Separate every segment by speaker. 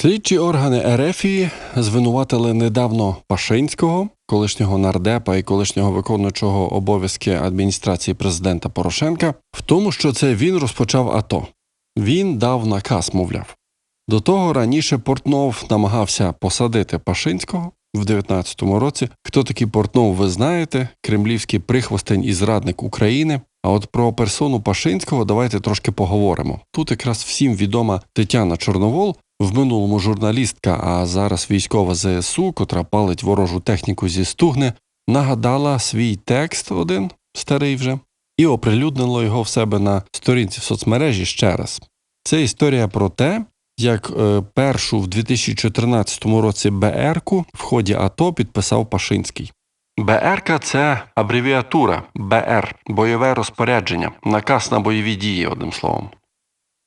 Speaker 1: Слідчі органи Ерефії звинуватили недавно Пашинського, колишнього нардепа і колишнього виконуючого обов'язки адміністрації президента Порошенка, в тому, що це він розпочав АТО. Він дав наказ, мовляв. До того раніше Портнов намагався посадити Пашинського в 19-му році. Хто такий Портнов, ви знаєте, кремлівський прихвостень і зрадник України. А от про персону Пашинського давайте трошки поговоримо. Тут якраз всім відома Тетяна Чорновол, в минулому журналістка, а зараз військова ЗСУ, котра палить ворожу техніку зі стугни, нагадала свій текст один, старий вже, і оприлюднила його в себе на сторінці в соцмережі ще раз. Це історія про те, як е, першу в 2014 році БРку в ході АТО підписав Пашинський. БРК це абревіатура БР, бойове розпорядження, наказ на бойові дії, одним словом.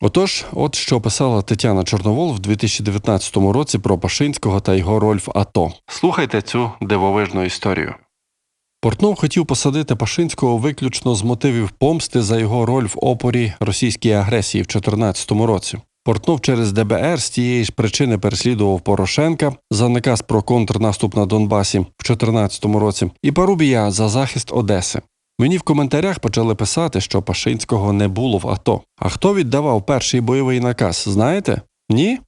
Speaker 1: Отож, от що писала Тетяна Чорновол в 2019 році про Пашинського та його роль в АТО. Слухайте цю дивовижну історію. Портнов хотів посадити Пашинського виключно з мотивів помсти за його роль в опорі російській агресії в 2014 році. Портнов через ДБР з тієї ж причини переслідував Порошенка за наказ про контрнаступ на Донбасі в 2014 році і Парубія за захист Одеси. Мені в коментарях почали писати, що Пашинського не було в АТО. А хто віддавав перший бойовий наказ, знаєте? Ні?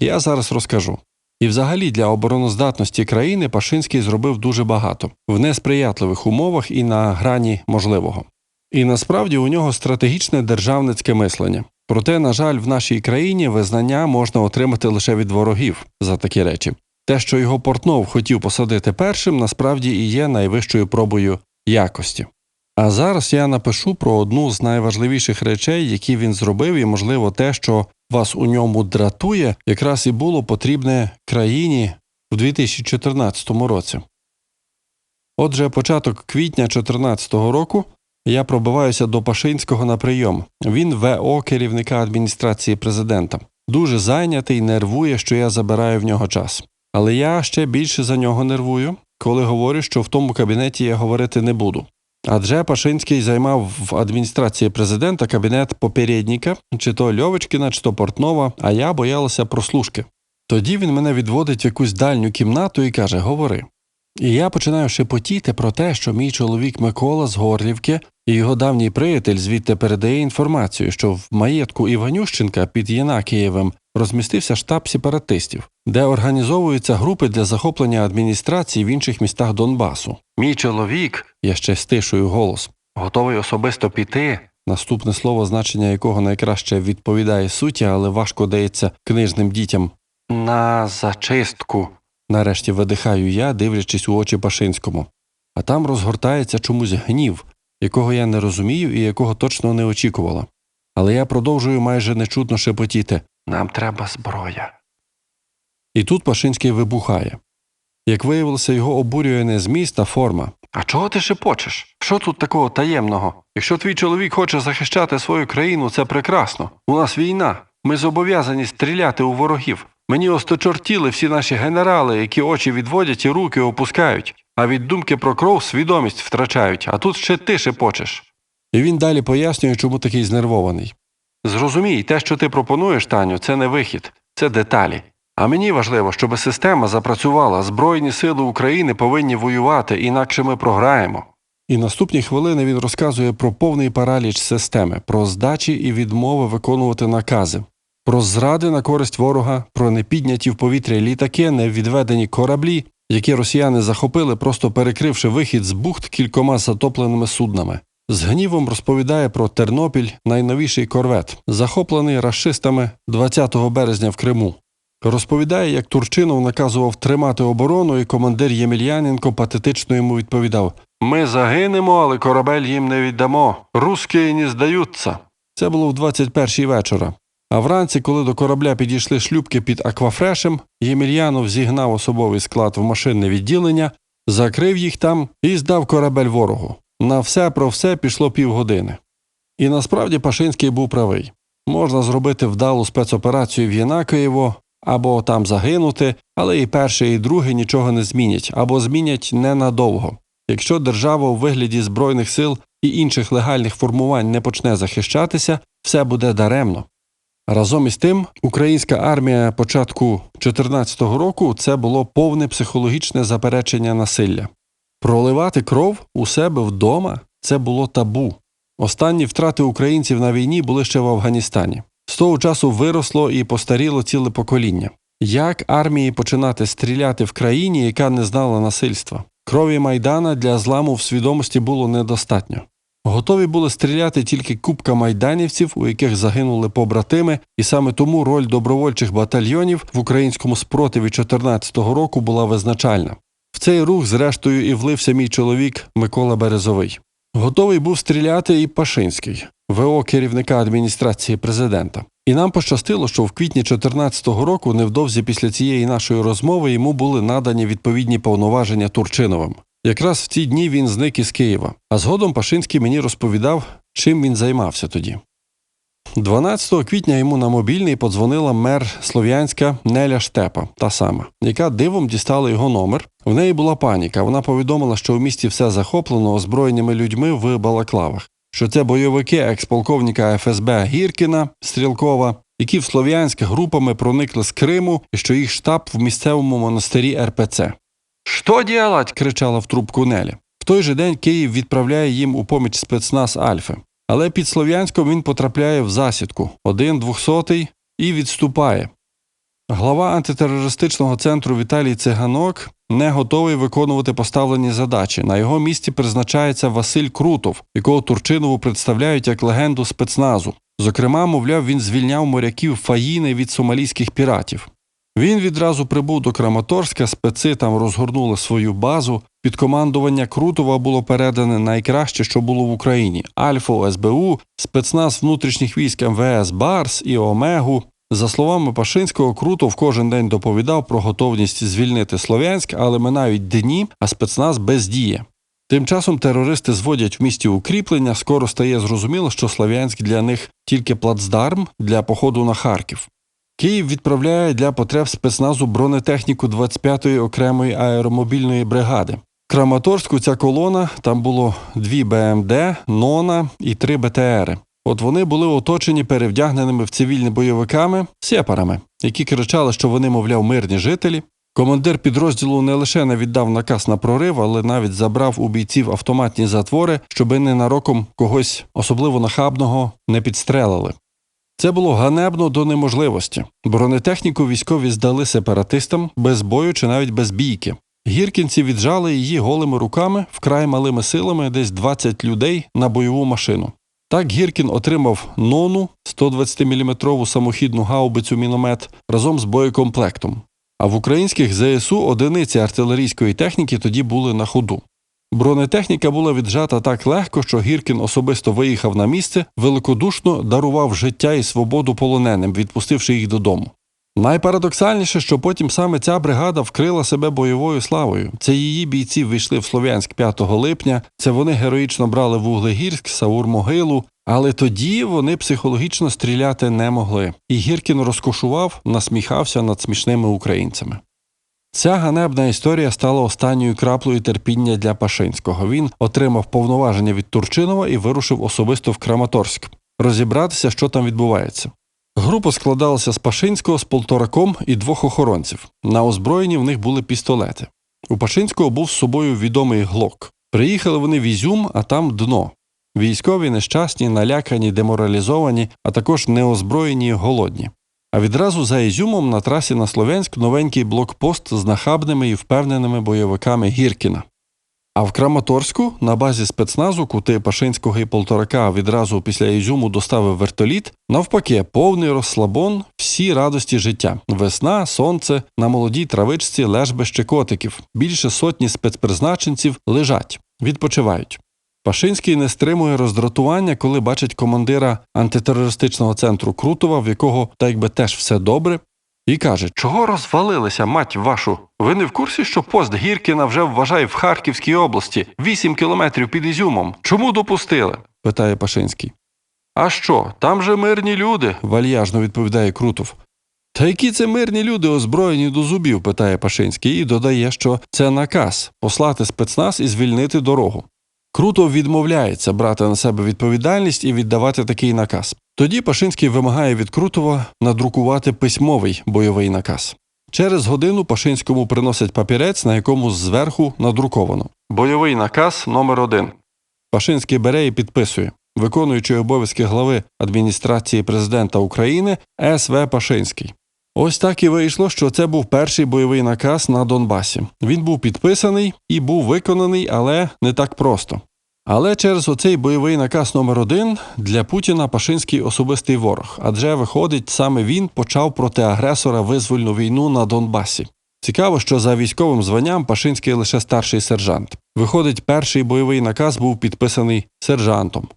Speaker 1: Я зараз розкажу. І взагалі для обороноздатності країни Пашинський зробив дуже багато в несприятливих умовах і на грані можливого. І насправді у нього стратегічне державницьке мислення. Проте, на жаль, в нашій країні визнання можна отримати лише від ворогів за такі речі. Те, що його Портнов хотів посадити першим, насправді і є найвищою пробою якості. А зараз я напишу про одну з найважливіших речей, які він зробив, і, можливо, те, що вас у ньому дратує, якраз і було потрібне країні в 2014 році. Отже, початок квітня 2014 року я пробиваюся до Пашинського на прийом. Він ВО керівника адміністрації президента. Дуже зайнятий, нервує, що я забираю в нього час. Але я ще більше за нього нервую, коли говорю, що в тому кабінеті я говорити не буду. Адже Пашинський займав в адміністрації президента кабінет попередника, чи то Льовочкіна, чи то Портнова, а я боялася прослушки. Тоді він мене відводить в якусь дальню кімнату і каже: Говори. І я починаю шепотіти про те, що мій чоловік Микола з Горлівки і його давній приятель звідти передає інформацію, що в маєтку Іванющенка під Єнакієвим розмістився штаб сепаратистів, де організовуються групи для захоплення адміністрації в інших містах Донбасу. Мій чоловік, я ще стишую голос, готовий особисто піти. Наступне слово, значення якого найкраще відповідає суті, але важко дається книжним дітям. На зачистку. Нарешті видихаю я, дивлячись у очі Пашинському. А там розгортається чомусь гнів, якого я не розумію і якого точно не очікувала. Але я продовжую майже нечутно шепотіти нам треба зброя. І тут Пашинський вибухає. Як виявилося, його обурює не зміст, а форма. А чого ти шепочеш? Що тут такого таємного? Якщо твій чоловік хоче захищати свою країну, це прекрасно. У нас війна. Ми зобов'язані стріляти у ворогів. Мені осточортіли всі наші генерали, які очі відводять і руки опускають, а від думки про кров свідомість втрачають, а тут ще ти шепочеш. І він далі пояснює, чому такий знервований. Зрозумій, те, що ти пропонуєш, Таню, це не вихід, це деталі. А мені важливо, щоб система запрацювала, Збройні сили України повинні воювати, інакше ми програємо. І наступні хвилини він розказує про повний параліч системи, про здачі і відмови виконувати накази, про зради на користь ворога, про непідняті в повітря літаки, невідведені кораблі, які росіяни захопили, просто перекривши вихід з бухт кількома затопленими суднами. З гнівом розповідає про Тернопіль, найновіший корвет, захоплений рашистами 20 березня в Криму. Розповідає, як Турчинов наказував тримати оборону, і командир Ємельяненко патетично йому відповідав: Ми загинемо, але корабель їм не віддамо. Руски не здаються. Це було в 21-й вечора. А вранці, коли до корабля підійшли шлюбки під аквафрешем, Ємельянов зігнав особовий склад в машинне відділення, закрив їх там і здав корабель ворогу. На все про все пішло півгодини. І насправді Пашинський був правий. Можна зробити вдалу спецоперацію в Єнакиєво або там загинути, але і перше, і друге нічого не змінять або змінять ненадовго. Якщо держава у вигляді Збройних сил і інших легальних формувань не почне захищатися, все буде даремно. Разом із тим, українська армія початку 2014 року це було повне психологічне заперечення насилля. Проливати кров у себе вдома це було табу. Останні втрати українців на війні були ще в Афганістані. З того часу виросло і постаріло ціле покоління. Як армії починати стріляти в країні, яка не знала насильства? Крові Майдана для зламу в свідомості було недостатньо. Готові були стріляти тільки купка майданівців, у яких загинули побратими, і саме тому роль добровольчих батальйонів в українському спротиві 2014 року була визначальна. Цей рух, зрештою, і влився мій чоловік Микола Березовий. Готовий був стріляти і Пашинський, ВО керівника адміністрації президента. І нам пощастило, що в квітні 2014 року, невдовзі після цієї нашої розмови, йому були надані відповідні повноваження Турчиновим. Якраз в ці дні він зник із Києва, а згодом Пашинський мені розповідав, чим він займався тоді. 12 квітня йому на мобільний подзвонила мер Слов'янська Неля Штепа, та сама, яка дивом дістала його номер. В неї була паніка. Вона повідомила, що в місті все захоплено озброєними людьми в балаклавах, що це бойовики експолковника ФСБ Гіркіна Стрілкова, які в Слов'янськ групами проникли з Криму, і що їх штаб в місцевому монастирі РПЦ. Що ділать? кричала в трубку Нелі. В той же день Київ відправляє їм у поміч спецназ Альфи. Але під Слов'янськом він потрапляє в засідку один двохсотий і відступає. Глава антитерористичного центру Віталій Циганок не готовий виконувати поставлені задачі. На його місці призначається Василь Крутов, якого Турчинову представляють як легенду спецназу. Зокрема, мовляв, він звільняв моряків Фаїни від сомалійських піратів. Він відразу прибув до Краматорська, специ там розгорнули свою базу. Під командування Крутова було передане найкраще, що було в Україні: Альфа СБУ, спецназ внутрішніх військ МВС Барс і Омегу. За словами Пашинського, Крутов кожен день доповідав про готовність звільнити Слов'янськ, але минають дні, а спецназ бездіє. Тим часом терористи зводять в місті укріплення. Скоро стає зрозуміло, що Слов'янськ для них тільки плацдарм для походу на Харків. Київ відправляє для потреб спецназу бронетехніку 25-ї окремої аеромобільної бригади. Краматорську ця колона там було дві БМД, Нона і три БТРи. От вони були оточені перевдягненими в цивільні бойовиками сепарами, які кричали, що вони, мовляв, мирні жителі. Командир підрозділу не лише не віддав наказ на прорив, але навіть забрав у бійців автоматні затвори, щоби ненароком когось особливо нахабного не підстрелили. Це було ганебно до неможливості. Бронетехніку військові здали сепаратистам без бою чи навіть без бійки. Гіркінці віджали її голими руками, вкрай малими силами, десь 20 людей на бойову машину. Так Гіркін отримав нону 120-мм самохідну гаубицю міномет разом з боєкомплектом. А в українських ЗСУ одиниці артилерійської техніки тоді були на ходу. Бронетехніка була віджата так легко, що Гіркін особисто виїхав на місце, великодушно дарував життя і свободу полоненим, відпустивши їх додому. Найпарадоксальніше, що потім саме ця бригада вкрила себе бойовою славою. Це її бійці вийшли в Слов'янськ 5 липня. Це вони героїчно брали Вуглегірськ, Саур-Могилу. Але тоді вони психологічно стріляти не могли. І Гіркін розкошував, насміхався над смішними українцями. Ця ганебна історія стала останньою краплею терпіння для Пашинського. Він отримав повноваження від Турчинова і вирушив особисто в Краматорськ розібратися, що там відбувається. Група складалася з Пашинського, з полтораком і двох охоронців. На озброєнні в них були пістолети. У Пашинського був з собою відомий глок. Приїхали вони в Ізюм, а там дно. Військові нещасні, налякані, деморалізовані, а також неозброєні, голодні. А відразу за Ізюмом на трасі на Слов'янськ новенький блокпост з нахабними і впевненими бойовиками Гіркіна. А в Краматорську на базі спецназу, кути Пашинського і Полторака відразу після Ізюму доставив вертоліт, навпаки, повний розслабон, всі радості життя: весна, сонце, на молодій травичці лежбище котиків. Більше сотні спецпризначенців лежать, відпочивають. Пашинський не стримує роздратування, коли бачить командира антитерористичного центру Крутова, в якого так якби теж все добре, і каже: Чого розвалилися, мать вашу? Ви не в курсі, що пост Гіркіна вже вважає в Харківській області 8 кілометрів під Ізюмом? Чому допустили? питає Пашинський. А що, там же мирні люди, вальяжно відповідає Крутов. Та які це мирні люди, озброєні до зубів? питає Пашинський і додає, що це наказ послати спецназ і звільнити дорогу. Круто відмовляється брати на себе відповідальність і віддавати такий наказ. Тоді Пашинський вимагає від Крутова надрукувати письмовий бойовий наказ. Через годину Пашинському приносять папірець, на якому зверху надруковано. Бойовий наказ номер 1 Пашинський бере і підписує. Виконуючий обов'язки глави адміністрації президента України С.В. Пашинський. Ось так і вийшло, що це був перший бойовий наказ на Донбасі. Він був підписаний і був виконаний, але не так просто. Але через оцей бойовий наказ номер один для Путіна Пашинський особистий ворог, адже виходить, саме він почав проти агресора визвольну війну на Донбасі. Цікаво, що за військовим званням Пашинський лише старший сержант. Виходить, перший бойовий наказ був підписаний сержантом.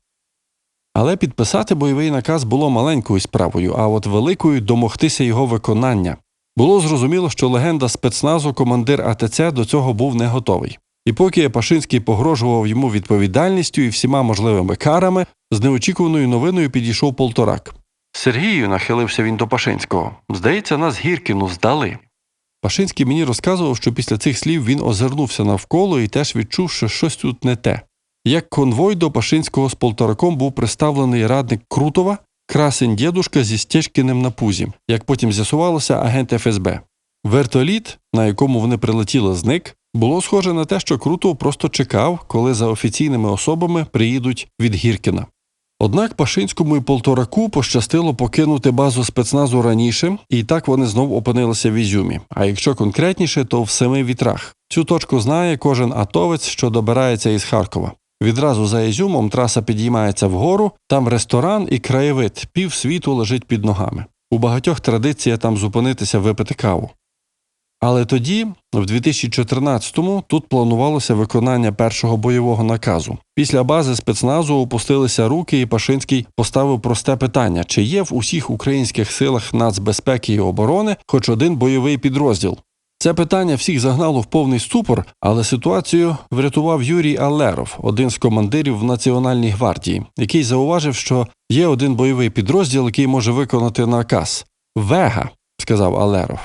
Speaker 1: Але підписати бойовий наказ було маленькою справою, а от великою домогтися його виконання. Було зрозуміло, що легенда спецназу командир АТЦ до цього був не готовий. І поки Пашинський погрожував йому відповідальністю і всіма можливими карами, з неочікуваною новиною підійшов полторак. Сергію, нахилився він до Пашинського. Здається, нас Гіркіну здали. Пашинський мені розказував, що після цих слів він озирнувся навколо і теж відчув, що щось тут не те. Як конвой до Пашинського з полтораком був представлений радник Крутова, красень дєдушка зі Стєчкіним на пузі, як потім з'ясувалося, агент ФСБ. Вертоліт, на якому вони прилетіли, зник, було схоже на те, що Крутов просто чекав, коли за офіційними особами приїдуть від Гіркіна. Однак Пашинському і Полтораку пощастило покинути базу спецназу раніше, і так вони знов опинилися в Ізюмі. А якщо конкретніше, то в семи вітрах. Цю точку знає кожен атовець, що добирається із Харкова. Відразу за Ізюмом траса підіймається вгору, там ресторан і краєвид, пів світу лежить під ногами. У багатьох традиція там зупинитися випити каву. Але тоді, в 2014-му, тут планувалося виконання першого бойового наказу. Після бази спецназу опустилися руки, і Пашинський поставив просте питання: чи є в усіх українських силах нацбезпеки і оборони хоч один бойовий підрозділ? Це питання всіх загнало в повний ступор, але ситуацію врятував Юрій Алеров, один з командирів в Національній гвардії, який зауважив, що є один бойовий підрозділ, який може виконати наказ. Вега, сказав Алеров.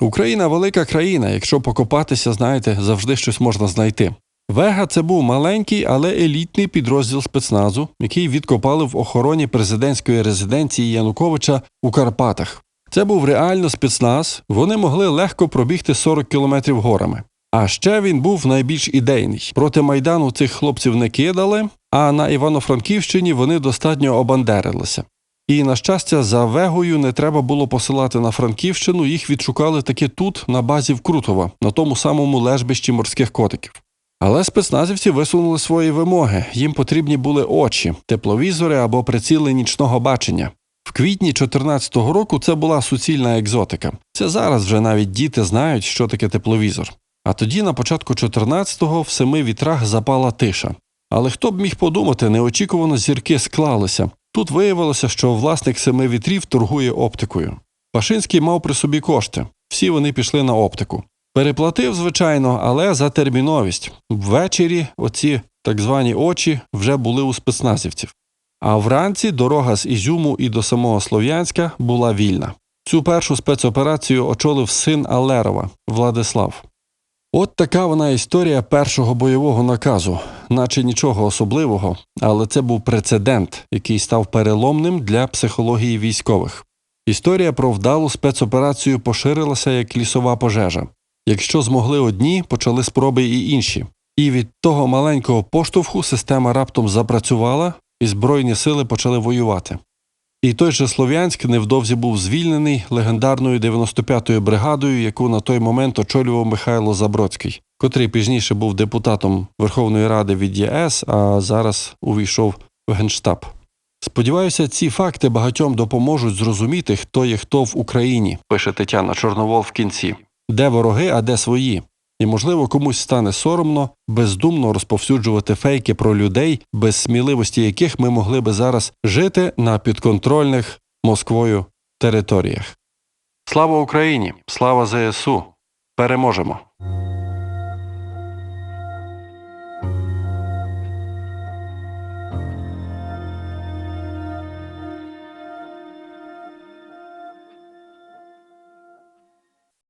Speaker 1: Україна велика країна. Якщо покопатися, знаєте, завжди щось можна знайти. Вега це був маленький, але елітний підрозділ спецназу, який відкопали в охороні президентської резиденції Януковича у Карпатах. Це був реально спецназ, вони могли легко пробігти 40 кілометрів горами. А ще він був найбільш ідейний. Проти майдану цих хлопців не кидали, а на Івано-Франківщині вони достатньо обандерилися. І, на щастя, за вегою не треба було посилати на Франківщину, їх відшукали таки тут, на базі Вкрутова, на тому самому лежбищі морських котиків. Але спецназівці висунули свої вимоги. Їм потрібні були очі, тепловізори або приціли нічного бачення. В квітні 2014 року це була суцільна екзотика. Це зараз вже навіть діти знають, що таке тепловізор. А тоді, на початку 14-го, в семи вітрах запала тиша. Але хто б міг подумати, неочікувано зірки склалися. Тут виявилося, що власник семи вітрів торгує оптикою. Пашинський мав при собі кошти. Всі вони пішли на оптику. Переплатив, звичайно, але за терміновість. Ввечері оці так звані очі вже були у спецназівців. А вранці дорога з Ізюму і до самого Слов'янська була вільна. Цю першу спецоперацію очолив син Алерова Владислав. От така вона історія першого бойового наказу, наче нічого особливого, але це був прецедент, який став переломним для психології військових. Історія про вдалу спецоперацію поширилася як лісова пожежа. Якщо змогли одні, почали спроби і інші. І від того маленького поштовху система раптом запрацювала, і Збройні сили почали воювати. І той же Слов'янськ невдовзі був звільнений легендарною 95-ю бригадою, яку на той момент очолював Михайло Забродський, котрий пізніше був депутатом Верховної Ради від ЄС, а зараз увійшов в Генштаб. Сподіваюся, ці факти багатьом допоможуть зрозуміти, хто є хто в Україні, пише Тетяна Чорновол в кінці, де вороги, а де свої. І, можливо, комусь стане соромно бездумно розповсюджувати фейки про людей, без сміливості яких ми могли би зараз жити на підконтрольних Москвою територіях. Слава Україні! Слава ЗСУ! Переможемо!